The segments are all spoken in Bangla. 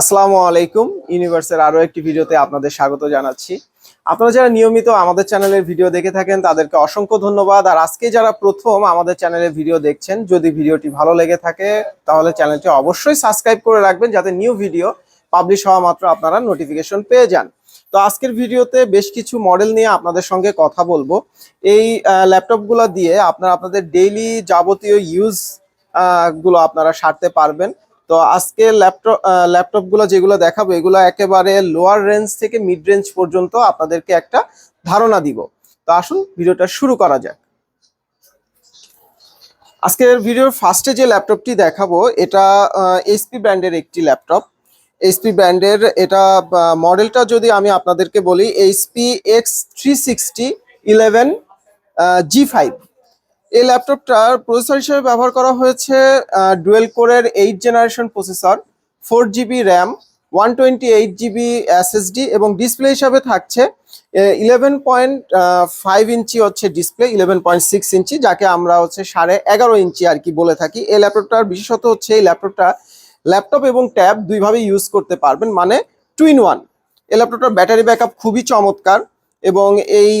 আসসালামু আলাইকুম। ইউনিভার্সের আরও একটি ভিডিওতে আপনাদের স্বাগত জানাচ্ছি। আপনারা যারা নিয়মিত আমাদের চ্যানেলের ভিডিও দেখে থাকেন, তাদেরকে অসংখ্য ধন্যবাদ। আর আজকে যারা প্রথম আমাদের চ্যানেলের ভিডিও দেখছেন, যদি ভিডিওটি ভালো লেগে থাকে, তাহলে চ্যানেলটি অবশ্যই সাবস্ক্রাইব করে রাখবেন, যাতে নিউ ভিডিও পাবলিশ হওয়া মাত্র আপনারা নোটিফিকেশন পেয়ে যান। তো আজকের ভিডিওতে বেশ কিছু মডেল নিয়ে আপনাদের সঙ্গে কথা বলব। এই ল্যাপটপগুলো দিয়ে আপনারা আপনাদের ডেইলি যাবতীয় ইউজগুলো আপনারা সারতে পারবেন। তো আজকে ল্যাপটপ ল্যাপটপগুলো যেগুলো দেখাবো, এগুলো একেবারে লোয়ার রেঞ্জ থেকে মিড রেঞ্জ পর্যন্ত আপনাদেরকে একটা ধারণা দিব। তো আসুন, ভিডিওটা শুরু করা যাক। আজকের ভিডিওর ফার্স্টে যে ল্যাপটপটি দেখাবো, এটা এইচপি ব্র্যান্ডের একটি ল্যাপটপ এইচপি ব্র্যান্ডের এটা মডেলটা যদি আমি আপনাদেরকে বলি HP X three sixty eleven G five এই ল্যাপটপটার প্রসেসর হিসেবে ব্যবহার করা হয়েছে ডুয়েল কোরের eight generation processor four GB RAM one twenty eight GB SSD এবং ডিসপ্লে হিসাবে থাকছে ইলেভেন পয়েন্ট ফাইভ ইঞ্চি হচ্ছে display eleven point six inch, যাকে আমরা হচ্ছে সাড়ে এগারো ইঞ্চি আর কি বলে থাকি। এই ল্যাপটপটার বিশেষত হচ্ছে এই ল্যাপটপটা ল্যাপটপ এবং ট্যাব দুইভাবে ইউজ করতে পারবেন মানে টু ইন ওয়ান এই ল্যাপটপটার ব্যাটারি ব্যাকআপ খুবই চমৎকার এবং এই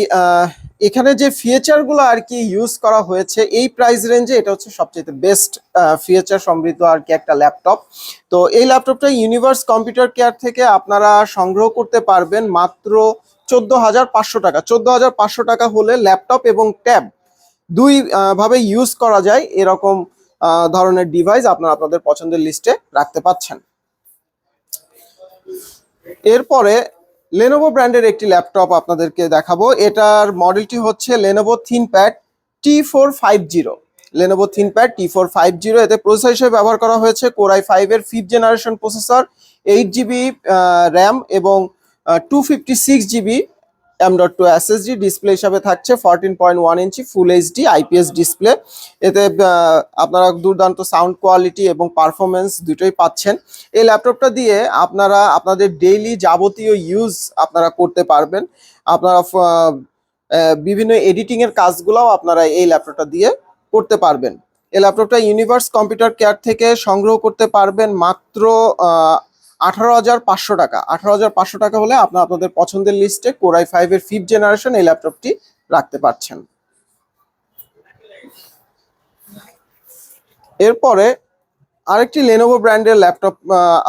এখানে যে ফিচারগুলো আর কি ইউজ করা হয়েছে, এই প্রাইস রেঞ্জে এটা হচ্ছে সবচেয়ে বেস্ট ফিচার সমৃদ্ধ আর কি একটা ল্যাপটপ তো এই ল্যাপটপটা ইউনিভার্স কম্পিউটার কেয়ার থেকে আপনারা সংগ্রহ করতে পারবেন মাত্র চোদ্দ হাজার পাঁচশো টাকা। চোদ্দ হাজার পাঁচশো টাকা হলে ল্যাপটপ এবং ট্যাব দুই ভাবে ইউজ করা যায়। এরকম ধরনের ডিভাইস আপনারা আপনাদের পছন্দের লিস্টে রাখতে পাচ্ছেন। এরপরে লেনোভো ব্র্যান্ডের একটি ল্যাপটপ আপনাদেরকে দেখাবো। এটার মডেলটি হচ্ছে Lenovo ThinkPad T four five zero Lenovo ThinkPad T four five zero এতে প্রসেসর হিসেবে ব্যবহার করা হয়েছে কোরাই ফাইভের fifth generation processor eight GB RAM এবং two fifty six GB M dot two SSD display হিসাবে থাকছে fourteen point one inch full HD IPS display এতে আপনারা দুর্দান্ত সাউন্ড কোয়ালিটি এবং পারফরমেন্স দুটোই পাচ্ছেন। এই ল্যাপটপটা দিয়ে আপনারা আপনাদের ডেইলি যাবতীয় ইউজ আপনারা করতে পারবেন। আপনারা বিভিন্ন এডিটিং এর কাজগুলোও আপনারা এই ল্যাপটপটা দিয়ে করতে পারবেন। এই ল্যাপটপটা ইউনিভার্স কম্পিউটার কেয়ার থেকে সংগ্রহ করতে পারবেন মাত্র আঠারো হাজার পাঁচশো টাকা। আঠারো হাজার পাঁচশো টাকা হলে আপনার আপনাদের পছন্দের লিস্টে কোরাই ফাইভের ফিফথ জেনারেশন এই ল্যাপটপটি রাখতে পারছেন। এরপরে আরেকটি লেনোভো ব্র্যান্ডের ল্যাপটপ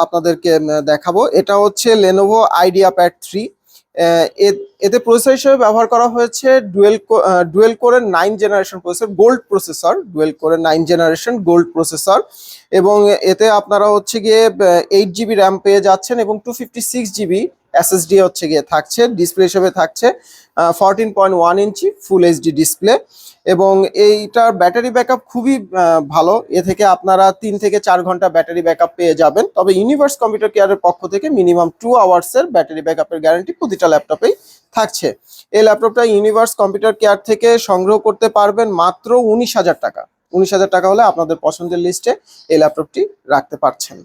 আপনাদেরকে দেখাবো। এটা হচ্ছে লেনোভো আইডিয়া প্যাড থ্রি এতে প্রসেসর হিসেবে ব্যবহার করা হয়েছে ডুয়েল ডুয়েল কোরের nine generation processor gold processor dual কোরের নাইন জেনারেশন গোল্ড প্রসেসর এবং এতে আপনারা হচ্ছে গিয়ে এইট জিবি র্যাম পেয়ে যাচ্ছেন এবং two fifty six GB SSD হচ্ছে গিয়ে থাকছে ডিসপ্লে হিসেবে থাকছে fourteen point one inch full HD display এবং এইটার ব্যাটারি ব্যাকআপ খুবই ভালো। এ থেকে আপনারা তিন থেকে চার ঘণ্টা ব্যাটারি ব্যাকআপ পেয়ে যাবেন। তবে ইউনিভার্স কম্পিউটার কেয়ারের পক্ষ থেকে মিনিমাম টু আওয়ার্সের ব্যাটারি ব্যাকআপের গ্যারান্টি প্রতিটা ল্যাপটপেই থাকছে। এই ল্যাপটপটা ইউনিভার্স কম্পিউটার কেয়ার থেকে সংগ্রহ করতে পারবেন মাত্র উনিশ হাজার টাকা। উনিশ হাজার টাকা হলে আপনাদের পছন্দের লিস্টে এই ল্যাপটপটি রাখতে পারছেন।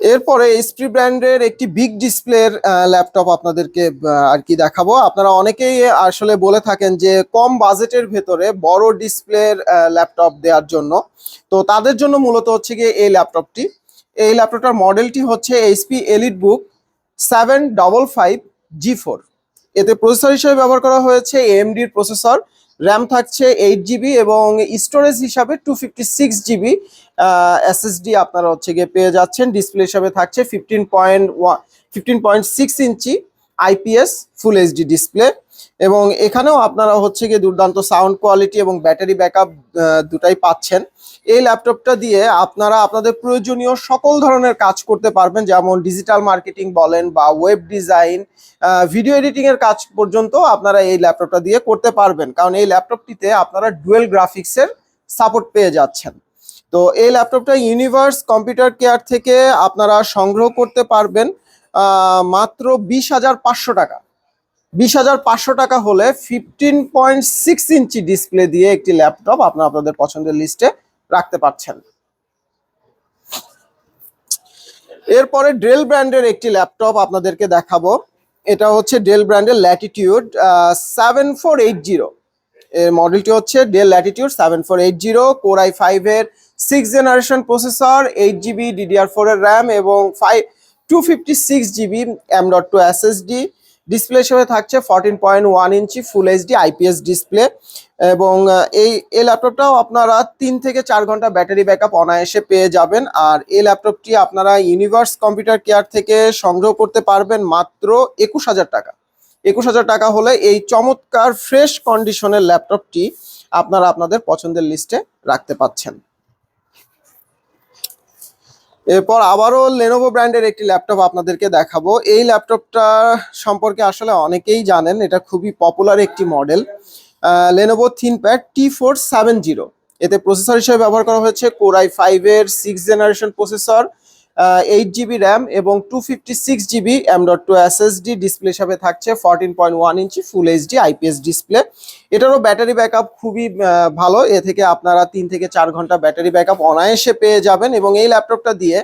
এরপরে এইচপি ব্র্যান্ডের একটি বিগ ডিসপ্লের ল্যাপটপ আপনাদেরকে আর কি দেখাবো। আপনারা অনেকেই আসলে বলে থাকেন যে কম বাজেটের ভেতরে বড় ডিসপ্লের ল্যাপটপ দেওয়ার জন্য। তো তাদের জন্য মূলত হচ্ছে গিয়ে এই ল্যাপটপটি এই ল্যাপটপটার মডেলটি হচ্ছে HP EliteBook seven double five G four এতে প্রসেসর হিসেবে ব্যবহার করা হয়েছে এএমডির প্রসেসর র্যাম থাকছে এইট জিবি এবং স্টোরেজ হিসাবে two fifty six GB SSD আপনারা হচ্ছে গিয়ে পেয়ে যাচ্ছেন। ডিসপ্লে হিসাবে থাকছে fifteen point one fifteen point six inch IPS full HD display এবং এখানেও আপনারা হচ্ছে গিয়ে দুর্দান্ত সাউন্ড কোয়ালিটি এবং ব্যাটারি ব্যাকআপ দুটাই পাচ্ছেন। এই ল্যাপটপটা দিয়ে আপনারা আপনাদের প্রয়োজনীয় সকল ধরনের কাজ করতে পারবেন, যেমন ডিজিটাল মার্কেটিং বলেন বা ওয়েব ডিজাইন ভিডিও এডিটিং এর কাজ পর্যন্ত আপনারা এই ল্যাপটপটা দিয়ে করতে পারবেন। কারণ এই ল্যাপটপটিতে আপনারা ডুয়েল গ্রাফিক্সের সাপোর্ট পেয়ে যাচ্ছেন। তো এই ল্যাপটপটা ইউনিভার্স কম্পিউটার কেয়ার থেকে আপনারা সংগ্রহ করতে পারবেন মাত্র বিশ হাজার পাঁচশো টাকা। বিশ হাজার পাঁচশো টাকা হলে fifteen point six inch display দিয়ে একটি ল্যাপটপ আপনারা আপনাদের পছন্দের লিস্টে রাখতে পারছেন। এরপরে ডেল ব্র্যান্ডের একটি ল্যাপটপ আপনাদেরকে দেখাবো। এটা হচ্ছে ডেল ব্র্যান্ডের Latitude seven four eight zero এর মডেলটি হচ্ছে Dell Latitude seven four eight zero core I ফাইভের six generation processor eight GB DDR four এর র্যাম এবং five two fifty six GB M dot two SSD display হিসেবে থাকছে fourteen point one inch full HD IPS display এবং এই এই ল্যাপটপটাও আপনারা তিন থেকে চার ঘণ্টা ব্যাটারি ব্যাকআপ অনায়াসে পেয়ে যাবেন। আর এই ল্যাপটপটি আপনারা ইউনিভার্স কম্পিউটার কেয়ার থেকে সংগ্রহ করতে পারবেন মাত্র একুশ হাজার টাকা। একুশ হাজার টাকা হলে এই চমৎকার ফ্রেশ কন্ডিশনের ল্যাপটপটি আপনারা আপনাদের পছন্দের লিস্টে রাখতে পাচ্ছেন। এরপর আবারও লেনোভো ব্র্যান্ডের একটি ল্যাপটপ আপনাদেরকে দেখাবো। এই ল্যাপটপটা সম্পর্কে আসলে অনেকেই জানেন, এটা খুবই পপুলার একটি model Lenovo ThinkPad T four seven zero এতে প্রসেসর হিসেবে ব্যবহার করা হয়েছে কোরাই ফাইভের six generation processor eight GB RAM এবং two fifty six GB M dot two SSD display হিসাবে থাকছে fourteen point one inch full HD IPS display এটারও ব্যাটারি ব্যাকআপ খুবই ভালো। এ থেকে আপনারা তিন থেকে চার ঘণ্টা ব্যাটারি ব্যাকআপ অনায়াসে পেয়ে যাবেন এবং এই ল্যাপটপটা দিয়ে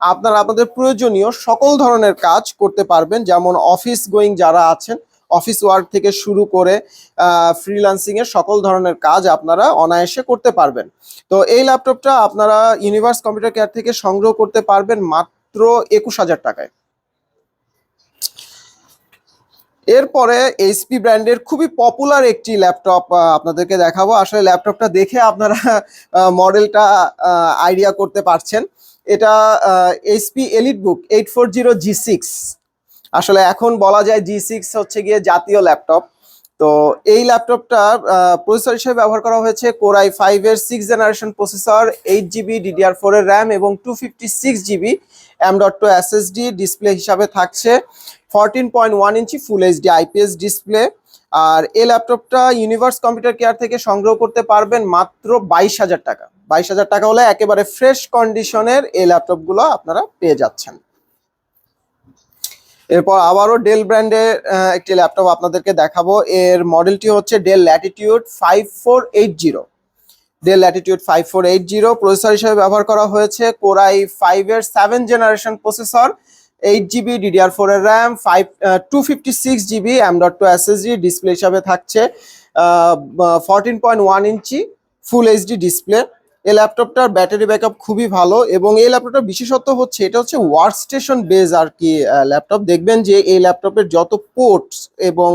আপনারা আপনাদের প্রয়োজনীয় সকল ধরনের কাজ করতে পারবেন। যেমন অফিস গোয়িং যারা আছেন অফিস ওয়ার্ক থেকে শুরু করে ফ্রিল্যান্সিং এর সকল ধরনের কাজ আপনারা অনায়াসে করতে পারবেন। তো এই ল্যাপটপটা আপনারা ইউনিভার্স কম্পিউটার কেয়ার থেকে সংগ্রহ করতে পারবেন মাত্র একুশ হাজার টাকায়। এরপরে এইচপি ব্র্যান্ডের খুবই পপুলার একটি ল্যাপটপ আপনাদেরকে দেখাবো। আসলে ল্যাপটপটা দেখে আপনারা মডেলটা আইডিয়া করতে পারছেন। এটা HP EliteBook eight four zero G six আসলে এখন বলা যায় জি সিক্স হচ্ছে গিয়ে জাতীয় ল্যাপটপ। তো এই ল্যাপটপটা প্রসেসর হিসেবে ব্যবহার করা হয়েছে কোরাই ফাইভ এর six generation processor eight GB DDR four এর র্যাম এবং two fifty six GB M dot two SSD display হিসাবে থাকছে। Fourteen point one inch full HD IPS display আর এই ল্যাপটপটা ইউনিভার্স কম্পিউটার কেয়ার থেকে সংগ্রহ করতে পারবেন মাত্র বাইশ হাজার টাকা। বাইশ হাজার টাকা হলে একেবারে ফ্রেশ কন্ডিশনের এই ল্যাপটপগুলো আপনারা পেয়ে যাচ্ছেন। এরপর আবারও ডেল ব্র্যান্ডের একটি ল্যাপটপ আপনাদেরকে দেখাবো। এর মডেলটি হচ্ছে Dell Latitude five four eight zero Dell Latitude five four eight zero processor হিসেবে ব্যবহার করা হয়েছে। কোরাই ফাইভ এর seven generation processor eight GB DDR four এর RAM five two fifty six GB M dot two display হিসাবে থাকছে। Fourteen point one inch full HD display এই ল্যাপটপটার ব্যাটারি ব্যাকআপ খুবই ভালো এবং এই ল্যাপটপটার বিশেষত্ব হচ্ছে এটা হচ্ছে ওয়ার্ক স্টেশন বেজ আর কি ল্যাপটপ দেখবেন যে এই ল্যাপটপের যত পোর্টস এবং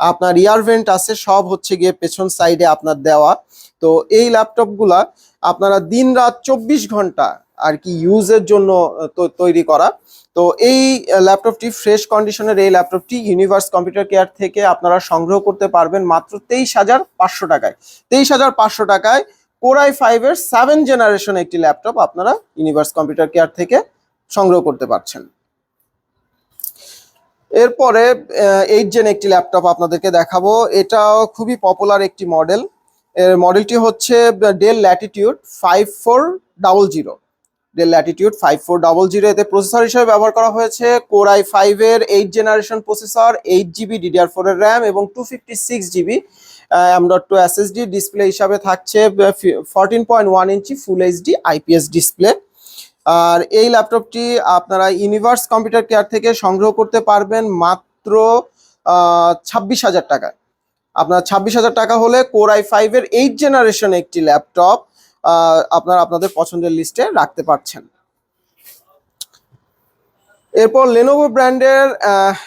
আপনার ইয়ার ভেন্ট আছে সব হচ্ছে গিয়ে পেছন সাইডে আপনার দেওয়া। তো এই ল্যাপটপগুলা আপনারা দিন রাত চব্বিশ ঘণ্টা আর কি ইউজের জন্য তৈরি করা। তো এই ল্যাপটপটি ফ্রেশ কন্ডিশনের এই ল্যাপটপটি ইউনিভার্স কম্পিউটার কেয়ার থেকে আপনারা সংগ্রহ করতে পারবেন মাত্র তেইশ হাজার পাঁচশো টাকায়। তেইশ হাজার পাঁচশো টাকায় কোরাই ফাইভের সেভেন জেনারেশন একটি ল্যাপটপ আপনারা ইউনিভার্স কম্পিউটার কেয়ার থেকে সংগ্রহ করতে পারছেন। এরপরে এইট জেন একটি ল্যাপটপ আপনাদেরকে দেখাবো। এটাও খুবই পপুলার একটি মডেল এর মডেলটি হচ্ছে Dell Latitude five four double zero Dell Latitude five four double zero এতে প্রসেসর হিসেবে ব্যবহার করা হয়েছে। কোরাই ফাইভের eight generation processor eight GB DDR four এর র্যাম এবং two fifty six GB M dot two SSD display হিসাবে থাকছে fourteen point one inch full HD IPS display আর এই ল্যাপটপটি আপনারা ইউনিভার্স কম্পিউটার কেয়ার থেকে সংগ্রহ করতে পারবেন মাত্র ছাব্বিশ হাজার টাকায়। আপনার ছাব্বিশ হাজার টাকা হলে কোরাই ফাইভের এইট জেনারেশন একটি ল্যাপটপ আপনারা আপনাদের পছন্দের লিস্টে রাখতে পারছেন। এরপর লেনোভো ব্র্যান্ডের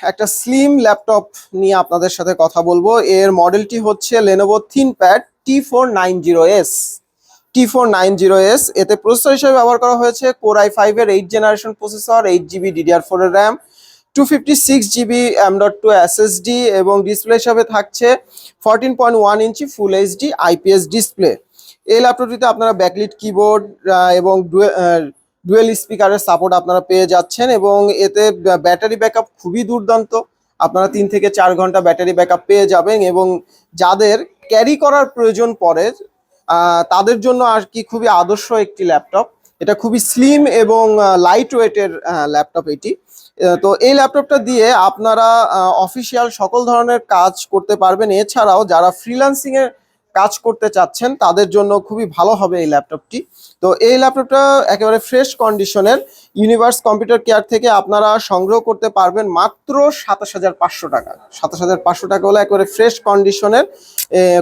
একটা স্লিম ল্যাপটপ নিয়ে আপনাদের সাথে কথা বলব। এর মডেলটি হচ্ছে Lenovo ThinkPad T four nine zero S T four nine zero S এতে প্রসেসর হিসেবে ব্যবহার করা হয়েছে কোরাই ফাইভের eight generation processor eight GB DDR four এর RAM two fifty six GB M dot two SSD এবং ডিসপ্লে হিসাবে থাকছে fourteen point one inch full HD IPS display এই ল্যাপটপটিতে আপনারা ব্যাকলিট কিবোর্ড এবং ডুয়েল স্পিকারের সাপোর্ট আপনারা পেয়ে যাচ্ছেন এবং এতে ব্যাটারি ব্যাকআপ খুবই দুর্দান্ত। আপনারা তিন থেকে চার ঘণ্টা ব্যাটারি ব্যাকআপ পেয়ে যাবেন এবং যাদের ক্যারি করার প্রয়োজন পড়ে তাদের জন্য আর কি খুবই আদর্শ একটি ল্যাপটপ এটা খুবই স্লিম এবং লাইট ওয়েটের ল্যাপটপ এটি। তো এই ল্যাপটপটা দিয়ে আপনারা অফিসিয়াল সকল ধরনের কাজ করতে পারবেন। এছাড়াও যারা ফ্রিল্যান্সিং এর কাজ করতে চাচ্ছেন, তাদের জন্য খুবই ভালো হবে এই ল্যাপটপটি। তো এই ল্যাপটপটা একেবারে ফ্রেশ কন্ডিশনের ইউনিভার্স কম্পিউটার কেয়ার থেকে আপনারা সংগ্রহ করতে পারবেন মাত্র সাতাশ হাজার পাঁচশো টাকা। সাতাশ হাজার পাঁচশো টাকা হলে একেবারে ফ্রেশ কন্ডিশনের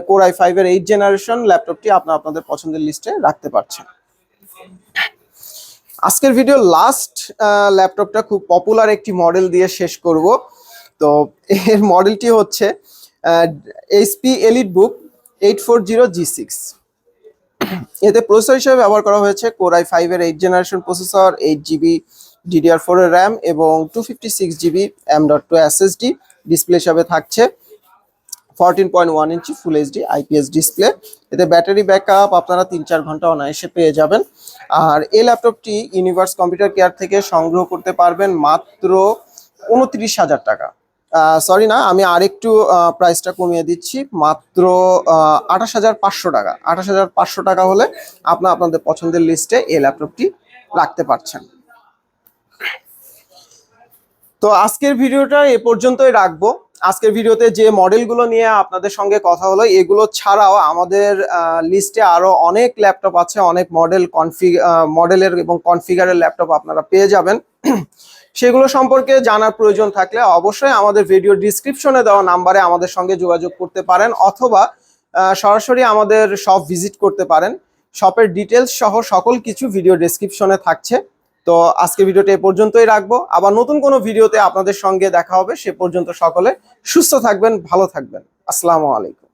কোরাই ফাইভের এইট জেনারেশন ল্যাপটপটি আপনারা আপনাদের পছন্দের লিস্টে রাখতে পারছেন। আজকের ভিডিও লাস্ট ল্যাপটপটা খুব পপুলার একটি মডেল দিয়ে শেষ করব। তো এর মডেলটি হচ্ছে HP EliteBook eight four zero G six এতে প্রসেসর হিসেবে ব্যবহার করা হয়েছে কোরাই ফাইভের eight generation processor eight GB DDR four এর র্যাম এবং two fifty six GB M dot two SSD display হিসাবে থাকছে। Fourteen point one inch full HD IPS display এতে ব্যাটারি ব্যাকআপ আপনারা তিন চার ঘণ্টা অনায়াসে পেয়ে যাবেন। আর এই ল্যাপটপটি ইউনিভার্স কম্পিউটার কেয়ার থেকে সংগ্রহ করতে পারবেন মাত্র উনত্রিশ হাজার টাকা। সরি না, আমি আরেকটু প্রাইসটা কমিয়ে দিচ্ছি। মাত্র আঠাশ হাজার পাঁচশো টাকা। আঠাশ হাজার পাঁচশো টাকা হলে আপনার আপনাদের পছন্দের লিস্টে এই ল্যাপটপটি রাখতে পারছেন। তো আজকের ভিডিওটা এ পর্যন্তই রাখব। আজকের ভিডিওতে যে মডেলগুলো নিয়ে আপনাদের সঙ্গে কথা হলো, এগুলো ছাড়াও আমাদের লিস্টে আরও অনেক ল্যাপটপ আছে, অনেক মডেল কনফিগ মডেলের এবং কনফিগারের ল্যাপটপ আপনারা পেয়ে যাবেন। সেগুলো সম্পর্কে জানার প্রয়োজন থাকলে অবশ্যই আমাদের ভিডিও ডিসক্রিপশনে দেওয়া নাম্বারে আমাদের সঙ্গে যোগাযোগ করতে পারেন অথবা সরাসরি আমাদের শপ ভিজিট করতে পারেন। শপের ডিটেলস সহ সকল কিছু ভিডিও ডেসক্রিপশনে থাকছে। তো আজকে ভিডিওটা এ পর্যন্তই রাখব। আবার নতুন কোনো ভিডিওতে আপনাদের সঙ্গে দেখা হবে। সে পর্যন্ত সকলে সুস্থ থাকবেন, ভালো থাকবেন। আসসালামু আলাইকুম।